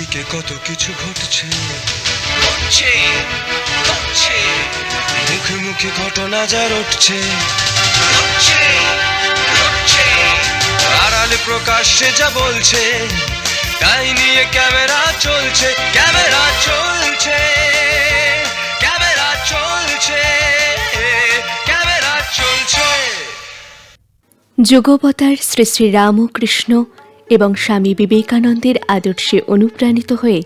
চারিদিকে কত কিছু ঘটছে। ঘটছে ঘটছে। মুখে মুখে ঘটনা ঘটছে ঘটছে। আড়ালে প্রকাশ্যে যা বলছে তাই নিয়ে ক্যামেরা চলছে ক্যামেরা চলছে ক্যামেরা চলছে ক্যামেরা চলছে। যুগবতার শ্রী শ্রী রামকৃষ্ণ এবং স্বামী বিবেকানন্দের আদর্শে অনুপ্রাণিত হয়ে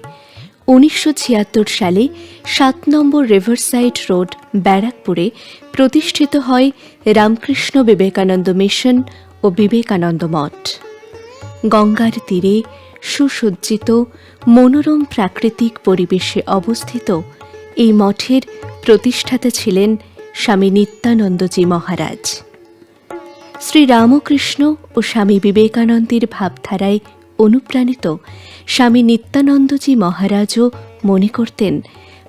উনিশশো ছিয়াত্তর সালে সাত নম্বর রিভারসাইড রোড, ব্যারাকপুরে প্রতিষ্ঠিত হয় রামকৃষ্ণ বিবেকানন্দ মিশন ও বিবেকানন্দ মঠ। গঙ্গার তীরে সুসজ্জিত, মনোরম প্রাকৃতিক পরিবেশে অবস্থিত এই মঠের প্রতিষ্ঠাতা ছিলেন স্বামী নিত্যানন্দজি মহারাজ। শ্রী রামকৃষ্ণ ও স্বামী বিবেকানন্দের ভাবধারায় অনুপ্রাণিত স্বামী নিত্যানন্দজি মহারাজও মনে করতেন,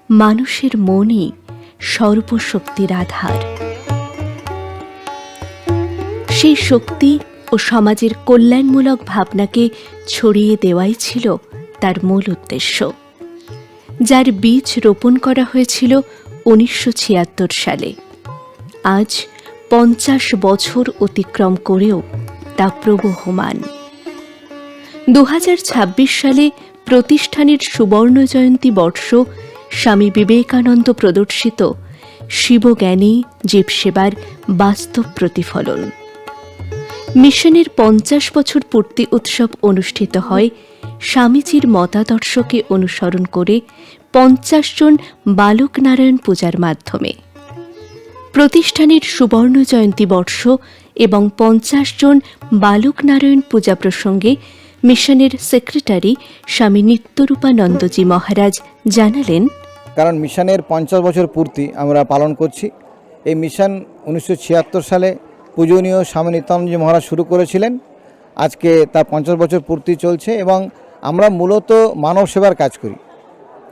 মানুষের মনই সর্বশক্তির আধার। সেই শক্তি ও সমাজের কল্যাণমূলক ভাবনাকে ছড়িয়ে দেওয়াই ছিল তার মূল উদ্দেশ্য। যার বীজ রোপণ করা হয়েছিল উনিশশো ছিয়াত্তর সালে। আজ পঞ্চাশ বছর অতিক্রম করেও তা প্রবহমান। দু হাজার ছাব্বিশ সালে প্রতিষ্ঠানের সুবর্ণ জয়ন্তী বর্ষ স্বামী বিবেকানন্দ প্রদর্শিত শিবজ্ঞানী জীবসেবার বাস্তব প্রতিফলন। মিশনের পঞ্চাশ বছর পূর্তি উৎসব অনুষ্ঠিত হয় স্বামীজির মতাদর্শকে অনুসরণ করে পঞ্চাশ জন বালক নারায়ণ পূজার মাধ্যমে। প্রতিষ্ঠানের সুবর্ণ জয়ন্তী বর্ষ এবং পঞ্চাশ জন বালক নারায়ণ পূজা প্রসঙ্গে মিশনের সেক্রেটারি স্বামী নিত্যরূপানন্দজি মহারাজ জানালেন, কারণ মিশনের পঞ্চাশ বছর পূর্তি আমরা পালন করছি। এই মিশন উনিশশো ছিয়াত্তর সালে পূজনীয় স্বামী নিত্যানন্দজি মহারাজ শুরু করেছিলেন। আজকে তার পঞ্চাশ বছর পূর্তি চলছে এবং আমরা মূলত মানব সেবার কাজ করি।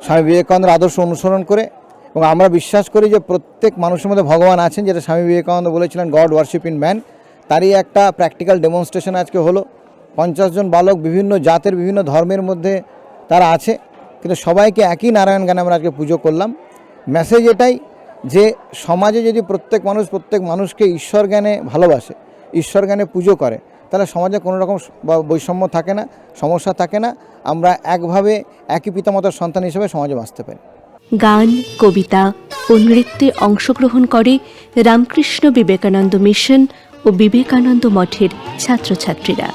স্বামী বিবেকানন্দের আদর্শ অনুসরণ করে এবং আমরা বিশ্বাস করি যে প্রত্যেক মানুষের মধ্যে ভগবান আছেন, যেটা স্বামী বিবেকানন্দ বলেছিলেন গড ওয়ার্শিপ ইন ম্যান তারই একটা প্র্যাকটিক্যাল ডেমনস্ট্রেশন আজকে হলো। পঞ্চাশ জন বালক বিভিন্ন জাতের, বিভিন্ন ধর্মের মধ্যে তারা আছে, কিন্তু সবাইকে একই নারায়ণ গানে আমরা আজকে পুজো করলাম। মেসেজ এটাই যে সমাজে যদি প্রত্যেক মানুষ, প্রত্যেক মানুষকে ঈশ্বর জ্ঞানে ভালোবাসে, ঈশ্বর জ্ঞানে পুজো করে, তাহলে সমাজে কোনো রকম বৈষম্য থাকে না, সমস্যা থাকে না। আমরা একভাবে, একই পিতামাতার সন্তান হিসেবে সমাজে বাঁচতে পারি। গান কবিতা ও নৃত্যে অংশগ্রহণ করে রামকৃষ্ণ বিবেকানন্দ মিশন ও বিবেকানন্দ মঠের ছাত্রছাত্রীরা।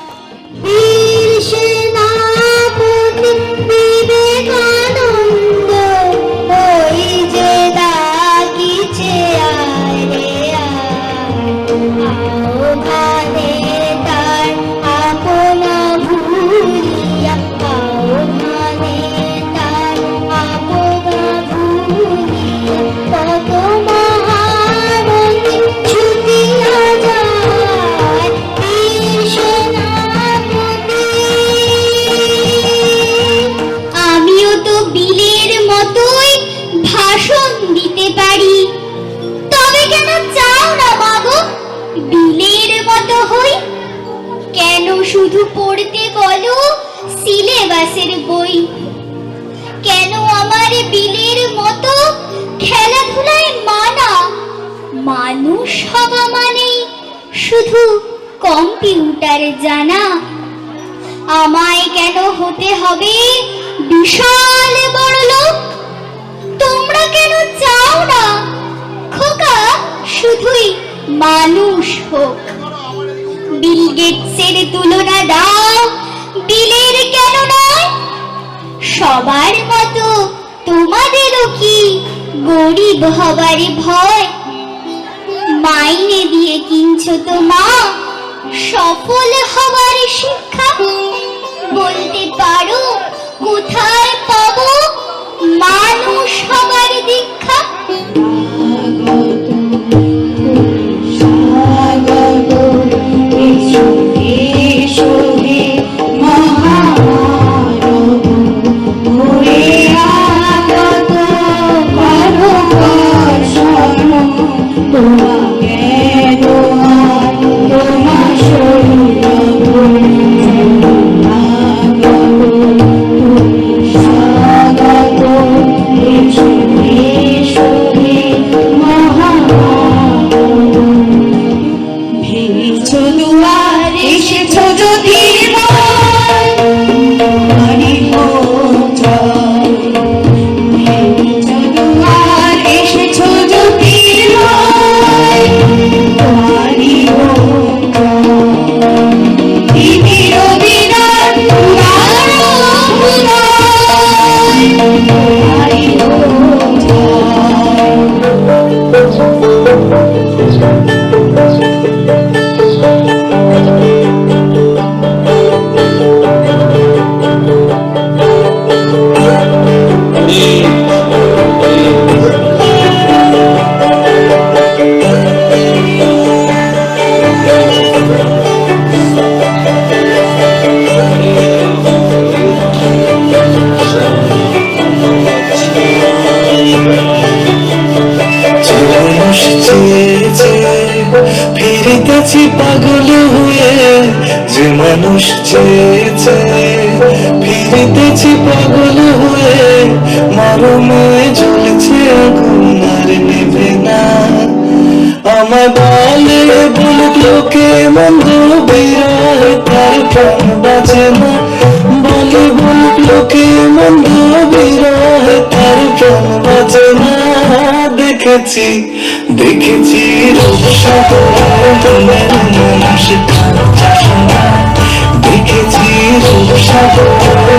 বিবেকানন্দ সিলেবাসের বই। কেন আমার বিলের মতো খেলাধুলায় মানা? মানুষ হওয়া মানেই শুধু কম্পিউটার জানা। আমায় কেন হতে হবে বিশাল বড় লোক? তোমরা কেন চাও না? খোকা, শুধুই মানুষ হোক। বিল গেটসের তুলনা দাও বিলের কেন নয়? সবার মতো তোমাদেরও কি গরিব হবার ভয়? মাইনে দিয়ে কিনছো তো মা, সফল হবার শিক্ষা? বলতে পারো কোথায় পাবো মানুষ হবার দীক্ষা? சொல்லுவா ফিরিতেছি পাগল হয়ে, যে মানুষ চেয়েছে। ফিরিতেছি পাগল হয়ে মরমে জ্বলছে আগুন আর নেবে না। আমার বলে, বলুক লোকে মন্দ বেরোয় তার প্রাণ বাঁচে না। বলে, বলুক লোকে মন্দ বেরোয় তার প্রাণ বাঁচে দেখেছি দেখেছি দেখেছি রূপসাগরের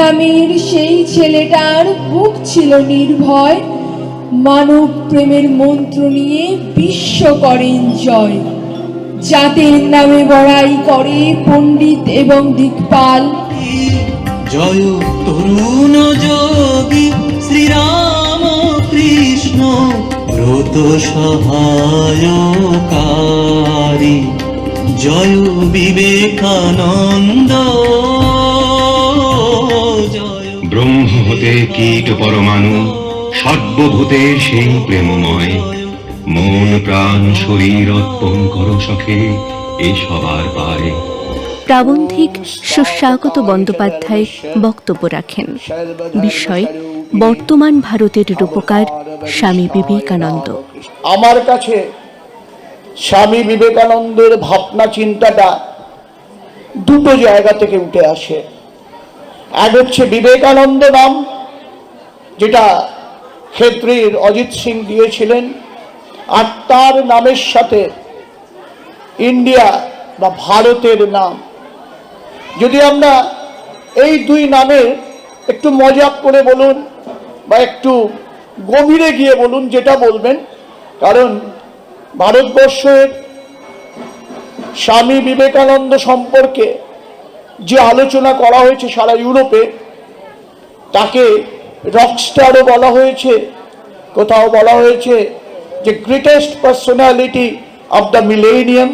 নামের সেই ছেলেটার বুক ছিল নির্ভয়। মানব প্রেমের মন্ত্র নিয়ে বিশ্ব করেন জয়। জাতির নামে বড়াই করে পণ্ডিত এবং দিকপাল। জয় তরুণ যোগী শ্রীরাম কৃষ্ণ ব্রত সহায়কারী। জয় বিবেকানন্দ কীট পরমাণু সর্বভূতের সেই প্রেমময়। মন প্রাণ শরীর অর্পণ করো সখে এ সবার পায় প্রাবন্ধিক সুস্বাগত বন্দ্যোপাধ্যায় বক্তব্য রাখেন। বিষয় বর্তমান ভারতের রূপকার স্বামী বিবেকানন্দ। আমার কাছে স্বামী বিবেকানন্দের ভাবনা চিন্তাটা দুটো জায়গা থেকে উঠে আসে। এক হচ্ছে বিবেকানন্দ নাম যেটা ক্ষেত্রীর অজিত সিং দিয়েছিলেন, আর তার নামের সাথে ইন্ডিয়া বা ভারতের নাম। যদি আমরা এই দুই নামের একটু মজাক করে বলুন বা একটু গভীরে গিয়ে বলুন যেটা বলবেন, কারণ ভারতবর্ষের স্বামী বিবেকানন্দ সম্পর্কে যে আলোচনা করা হয়েছে সারা ইউরোপে, তাকে রকস্টারও বলা হয়েছে, কোথাও বলা হয়েছে যে greatest personality of the millennium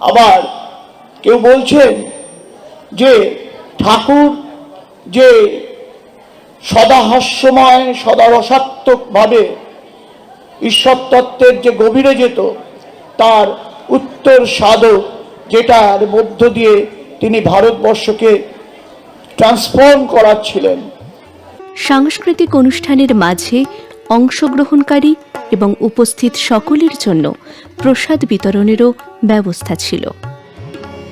আবার কেউ বলছেন যে ঠাকুর যে সদা হাস্যময় সদা রসাত্মকভাবে ঈশ্বর তত্ত্বের যে গভীরে যেত, তার উত্তর সাধক যেটার মধ্য দিয়ে তিনি ভারতবর্ষকে ট্রান্সফর্ম করাচ্ছিলেন। সাংস্কৃতিক অনুষ্ঠানের মাঝে অংশগ্রহণকারী এবং উপস্থিত সকলের জন্য প্রসাদ বিতরণেরও ব্যবস্থা ছিল।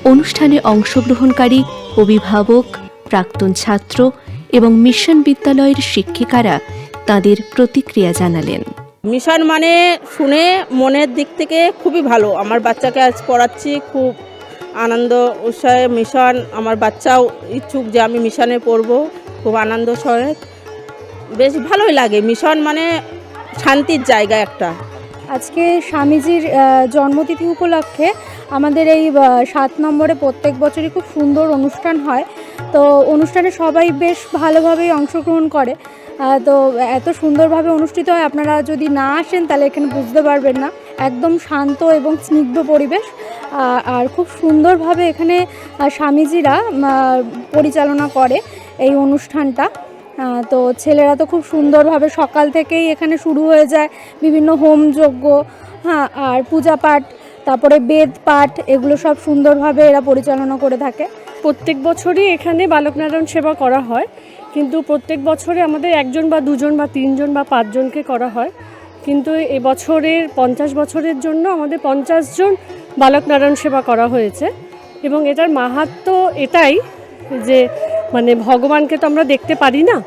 অনুষ্ঠানে অংশগ্রহণকারী অভিভাবক, প্রাক্তন ছাত্র এবং মিশন বিদ্যালয়ের শিক্ষিকারা তাদের প্রতিক্রিয়া জানালেন। মিশন মানে শুনে মনের দিক থেকে খুবই ভালো। আমার বাচ্চাকে আজ পড়াচ্ছি, খুব আনন্দ, উৎসাহে। মিশন, আমার বাচ্চাও ইচ্ছুক যে আমি মিশনে পড়ব। খুব আনন্দ সহিত বেশ ভালোই লাগে। মিশন মানে শান্তির জায়গা একটা। আজকে স্বামীজির জন্মতিথি উপলক্ষে আমাদের এই সাত নম্বরে প্রত্যেক বছরই খুব সুন্দর অনুষ্ঠান হয়। তো অনুষ্ঠানে সবাই বেশ ভালোভাবেই অংশগ্রহণ করে। তো এত সুন্দরভাবে অনুষ্ঠিত হয়। আপনারা যদি না আসেন, তাহলে এখানে বুঝতে পারবেন না। একদম শান্ত এবং স্নিগ্ধ পরিবেশ। আর খুব সুন্দরভাবে এখানে স্বামীজিরা পরিচালনা করে এই অনুষ্ঠানটা। তো ছেলেরা তো খুব সুন্দরভাবে সকাল থেকেই এখানে শুরু হয়ে যায়। বিভিন্ন হোম যজ্ঞ হ্যাঁ আর পূজা পাঠ, তারপরে বেদ পাঠ, এগুলো সব সুন্দরভাবে এরা পরিচালনা করে থাকে। প্রত্যেক বছরই এখানে বালক নারায়ণ সেবা করা হয়, কিন্তু প্রত্যেক বছরে আমাদের একজন বা দুজন বা তিনজন বা পাঁচজনকে করা হয়। কিন্তু এবছরের পঞ্চাশ বছরের জন্য আমাদের পঞ্চাশ জন বালক নারায়ণ সেবা করা হয়েছে। এবং এটার মাহাত্ম এটাই যে মানে ভগবানকে তো আমরা দেখতে পারি না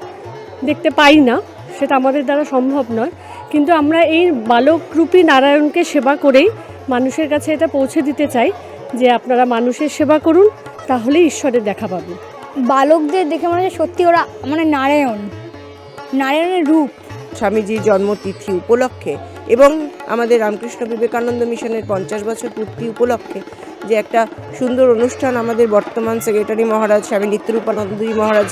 দেখতে পাই না সেটা আমাদের দ্বারা সম্ভব নয়। কিন্তু আমরা এই বালকরূপী নারায়ণকে সেবা করেই মানুষের কাছে এটা পৌঁছে দিতে চাই যে আপনারা মানুষের সেবা করুন তাহলে ঈশ্বরের দেখা পাবেন। বালকদের দেখে মনে হয় সত্যি ওরা মানে নারায়ণ নারায়ণের রূপ। স্বামীজির জন্মতিথি উপলক্ষে এবং আমাদের রামকৃষ্ণ বিবেকানন্দ মিশনের পঞ্চাশ বছর পূর্তি উপলক্ষে যে একটা সুন্দর অনুষ্ঠান আমাদের বর্তমান সেক্রেটারি মহারাজ স্বামী নিত্যরূপানন্দী মহারাজ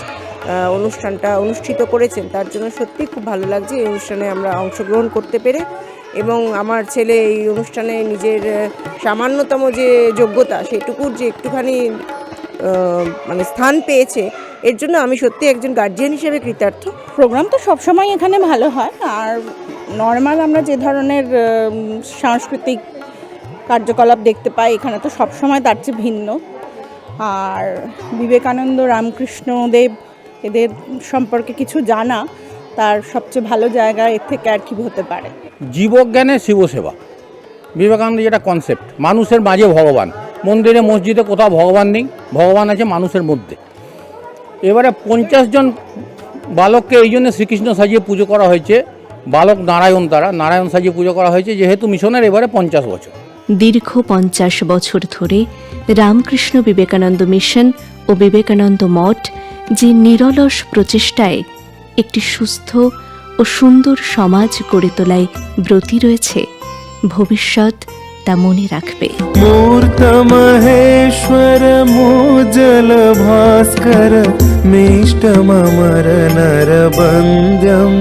অনুষ্ঠানটা অনুষ্ঠিত করেছেন। তার জন্য সত্যি খুব ভালো লাগছে এই অনুষ্ঠানে আমরা অংশগ্রহণ করতে পেরে এবং আমার ছেলে এই অনুষ্ঠানে নিজের সামান্যতম যে যোগ্যতা সেটুকুর যে একটুখানি মানে স্থান পেয়েছে, এর জন্য আমি সত্যি একজন গার্জিয়ান হিসেবে কৃতার্থ। প্রোগ্রাম তো সবসময় এখানে ভালো হয়, আর নর্মাল আমরা যে ধরনের সাংস্কৃতিক কার্যকলাপ দেখতে পাই, এখানে তো সবসময় তার চেয়ে ভিন্ন। আর বিবেকানন্দ রামকৃষ্ণদেব এদের সম্পর্কে কিছু জানা তার সবচেয়ে ভালো জায়গা এর থেকে আর কি হতে পারে। জীবজ্ঞানের শিবসেবা। বিবেকানন্দ যেটা কনসেপ্ট মানুষের মাঝে ভগবান। মন্দিরে, মসজিদে কোথাও ভগবান নেই, ভগবান আছে মানুষের মধ্যে। এবারে পঞ্চাশ জন বালককে এই জন্য শ্রীকৃষ্ণ সাজিয়ে পুজো করা হয়েছে বালক নারায়ণ তারা নারায়ণ সাজি পুজো করা হয়েছে যেহেতু মিশনের এবারে পঞ্চাশ বছর। দীর্ঘ পঞ্চাশ বছর ধরে রামকৃষ্ণ বিবেকানন্দ মিশন ও বিবেকানন্দ মঠ যে নিরলস প্রচেষ্টায় একটি সুস্থ ও সুন্দর সমাজ গড়ে তোলায় ব্রতী রয়েছে ভবিষ্যৎ তা মনে রাখবে। মূর্ত মহেশ্বর মোজল ভাস্কর মিষ্ট মমর নর বন্দ্যম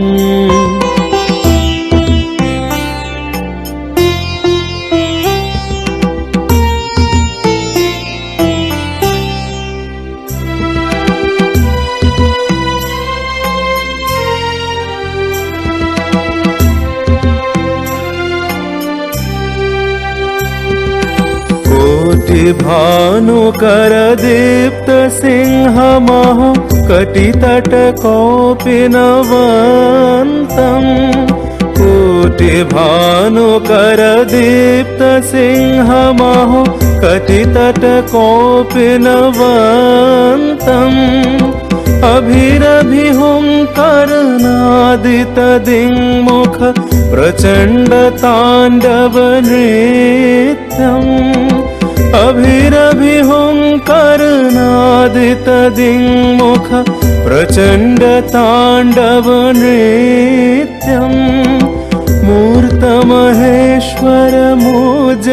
भानुकरदीप्त दीप्त सिंहमहो कटि तट कोपिनवन्तम् कुटि भानुकर दीप्त सिंहमहो कटि तट कोपीनवन्तम् प्रचण्ड ताण्डव अभिरभिहुङ्करनादितदिङ्मुख प्रचण्डताण्डवनृत्यं मूर्तमहेश्वर मोजलभास्कर